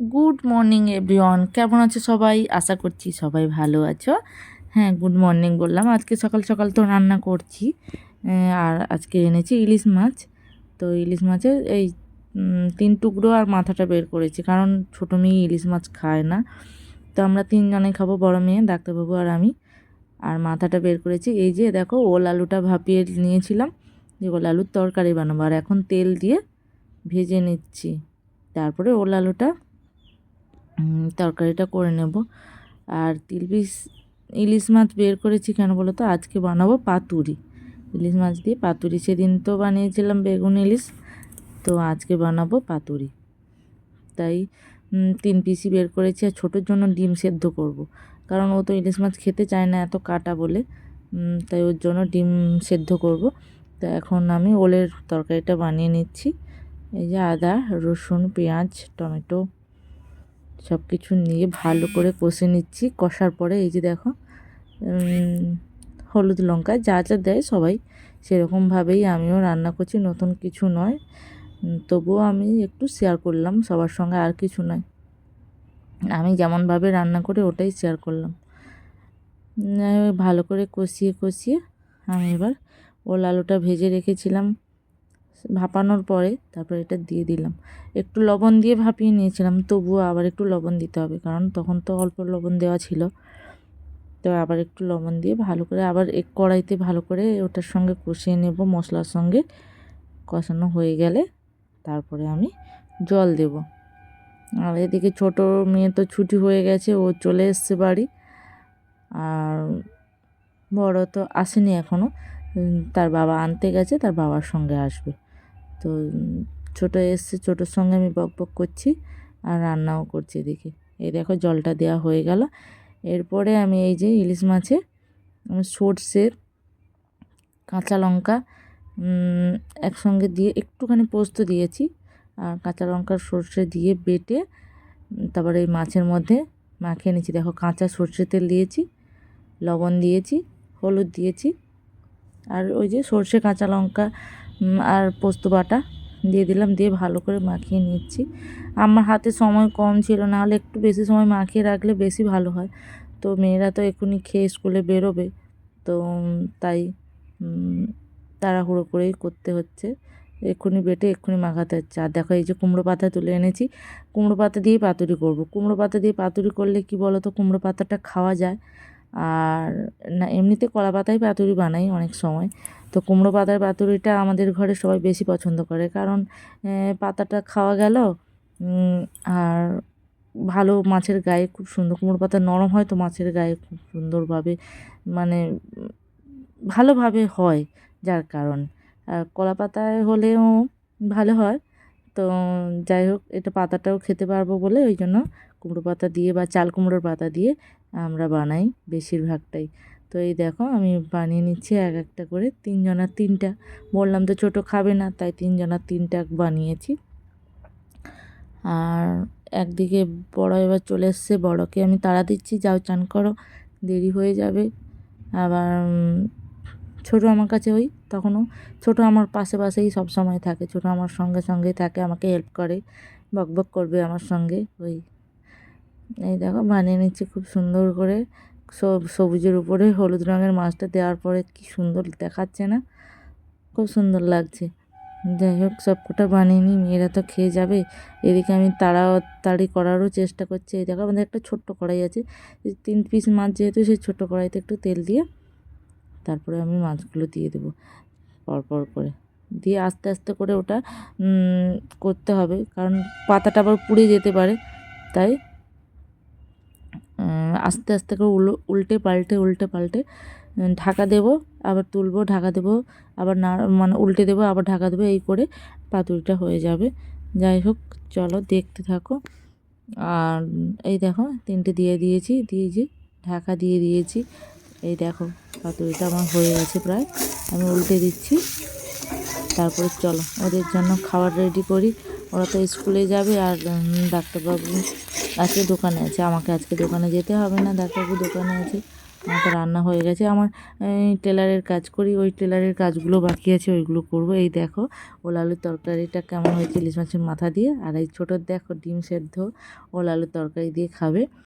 Good morning everyone কেমন আছো সবাই? আশা করছি সবাই ভালো আছো। হ্যাঁ গুড মর্নিং বললাম। আজকে সকাল সকাল তো রান্না করছি আর আজকে এনেছি ইলিশ মাছ। তো ইলিশ মাছের এই তিন টুকরো আর মাথাটা বের করেছি, কারণ ছোটো মেয়ে ইলিশ মাছ খায় না। তো আমরা তিনজনে খাব, বড় মেয়ে, ডাক্তারবাবু আর আমি। আর মাথাটা বের করেছি, এই যে দেখো, ওল আলুটা ভাপিয়ে নিয়েছিলাম, যে ওল আলুর তরকারি বানাবো। আর এখন তেল দিয়ে ভেজে নিচ্ছি। তারপরে ওল আলুটা তরকারিটা করে নেব। আর তিল পিস, ইলিশ মাছ বের করেছি কেন বলো তো? আজকে বানাবো পাতুরি। ইলিশ মাছ দিয়ে পাতুরি। সেদিন তো বানিয়েছিলাম বেগুন ইলিশ, তো আজকে বানাবো পাতুরি। তাই তিন পিসই বের করেছি আর ছোটোর জন্য ডিম সেদ্ধ করব। কারণ ও তো ইলিশ মাছ খেতে চায় না এত কাটা বলে। তাই ওর জন্য ডিম সেদ্ধ করব। তো এখন আমি ওলের তরকারিটা বানিয়ে নিচ্ছি। এই যে আদা, রসুন, পেঁয়াজ, টমেটো সব কিছু নিয়ে ভালো করে কষে নিচ্ছি। কষার পরে এই যে দেখো হলুদ লঙ্কা যা যা দেয় সবাই সেরকমভাবেই আমিও রান্না করছি, নতুন কিছু নয়। তবুও আমি একটু শেয়ার করলাম, সবার সঙ্গে আর কিছু নয়। আমি যেমনভাবে রান্না করে ওটাই শেয়ার করলাম। ভালো করে কষিয়ে কষিয়ে আমি এবার ওল আলুটা ভেজে রেখেছিলাম। ভাপানোর পরে তারপর এটা দিয়ে দিলাম। একটু লবণ দিয়ে ভাপিয়ে নিয়েছিলাম, তবুও আবার একটু লবণ দিতে হবে, কারণ তখন তো অল্প লবণ দেওয়া ছিল। তো আবার একটু লবণ দিয়ে ভালো করে আবার এক কড়াইতে ভালো করে ওটার সঙ্গে কষিয়ে নেব, মশলার সঙ্গে। কষানো হয়ে গেলে তারপরে আমি জল দেব। আর এদিকে ছোটো মেয়ে তো ছুটি হয়ে গেছে, ও চলে এসছে বাড়ি। আর বড় তো আসেনি এখনও তার বাবা আনতে গেছে, তার বাবার সঙ্গে আসবে। তো ছোটো এসছে, ছোটোর সঙ্গে আমি বক বক করছি আর রান্নাও করছি এদিকে। এই দেখো জলটা দেওয়া হয়ে গেল। এরপরে আমি এই যে ইলিশ মাছে আমি কাঁচা লঙ্কা একসঙ্গে দিয়ে একটুখানি পোস্ত দিয়েছি আর কাঁচা লঙ্কা, সর্ষে দিয়ে বেটে, তারপরে এই মাছের মধ্যে মাখিয়ে নিয়েছি। দেখো কাঁচা সর্ষে তেল দিয়েছি, লবণ দিয়েছি, হলুদ দিয়েছি আর ওই যে সর্ষে, কাঁচা লঙ্কা আর পোস্ত বাটা দিয়ে দিলাম, দিয়ে ভালো করে মাখিয়ে নিচ্ছি। আমার হাতে সময় কম ছিল না হলে একটু বেশি সময় মাখিয়ে রাখলে বেশি ভালো হয়। তো মেয়েরা তো এক্ষুনি খেয়ে স্কুলে বেরোবে, তো তাই তাড়াহুড়ো করেই করতে হচ্ছে। এক্ষুনি বেটে এক্ষুনি মাখাতে হচ্ছে। আর দেখো, এই যে কুমড়ো পাতা তুলে এনেছি। কুমড়ো পাতা দিয়েই পাতুরি করব। কুমড়ো পাতা দিয়ে পাতুরি করলে কি বলো তো কুমড়ো পাতাটা খাওয়া যায়। আর না, এমনিতে কলা পাতায় পাতুরি বানাই অনেক সময়। তো কুমড়ো পাতার পাতুরিটা আমাদের ঘরে সবাই বেশি পছন্দ করে। কারণ পাতাটা খাওয়া গেল আর ভালো মাছের গায়ে খুব সুন্দর, কুমড়ো পাতা নরম হয় তো মাছের গায়ে খুব সুন্দরভাবে মানে ভালোভাবে হয় যার কারণ। আর কলা পাতায় হলেও ভালো হয়, তো যাই হোক, এটা পাতাটাও খেতে পারব বলে ওই জন্য কুমড়ো পাতা দিয়ে বা চাল কুমড়োর পাতা দিয়ে আমরা বানাই বেশিরভাগটাই। তো এই দেখো আমি বানিয়ে নিচ্ছি এক একটা করে, তিনজনার তিনটা। বললাম তো ছোটো খাবে না, তাই তিনজনার তিনটা বানিয়েছি। আর একদিকে বড় এবার চলে এসছে, বড়কে আমি তাড়া দিচ্ছি, যাও চান করো, দেরি হয়ে যাবে। আবার ছোটো আমার কাছে ওই, তখনও ছোটো আমার পাশে পাশেই সব সময় থাকে, ছোটো আমার সঙ্গে সঙ্গেই থাকে, আমাকে হেল্প করে, বক বক করবে আমার সঙ্গে, ওই। এই দেখো বানিয়ে নিচ্ছি খুব সুন্দর করে। সবুজের উপরে হলুদ রঙের মাছটা দেওয়ার পরে কি সুন্দর দেখাচ্ছে না? খুব সুন্দর লাগছে। যাই হোক, সবকটা বানিয়ে নিই, মেয়েরা তো খেয়ে যাবে। এদিকে আমি তাড়াতাড়ি করারও চেষ্টা করছি। এই দেখো, আমাদের একটা ছোট্ট কড়াই আছে। তিন পিস মাছ যেহেতু, সেই ছোট্ট কড়াইতে একটু তেল দিয়ে তারপরে আমি মাছগুলো দিয়ে দেবো পরপর করে। দিয়ে আস্তে আস্তে করে ওটা করতে হবে। কারণ পাতাটা আবার পুড়ে যেতে পারে, তাই আস্তে আস্তে করে উল, উল্টে পাল্টে উল্টে পাল্টে ঢাকা দেবো, আবার তুলবো, ঢাকা দেবো, আবার না মানে উল্টে দেবো, আবার ঢাকা দেবো, এই করে পাতুরিটা হয়ে যাবে। যাই হোক, চলো দেখতে থাকো। আর এই দেখো, তিনটে দিয়ে দিয়েছি দিয়েছি ঢাকা দিয়ে দিয়েছি। এই দেখো, পাতুরিটা আমার হয়ে গেছে প্রায়। আমি উল্টে দিচ্ছি। তারপরে চলো, ওদের জন্য খাবার রেডি করি। ওরা তো স্কুলে যাবে আর ডাক্তারবাবু আজকে দোকানে আছে। আমাকে আজকে দোকানে যেতে হবে না, ডাক্তারবাবু দোকানে আছে। আমার তো রান্না হয়ে গেছে। আমার টেলারের কাজ করি, ওই টেলারের কাজগুলো বাকি আছে, ওইগুলো করব। এই দেখো, ওল আলুর তরকারিটা কেমন হয়েছে? ইলিশ মাছের মাথা দিয়ে। আর এই ছোটোর দেখো, ডিম সেদ্ধ ওল আলুর তরকারি দিয়ে খাবে।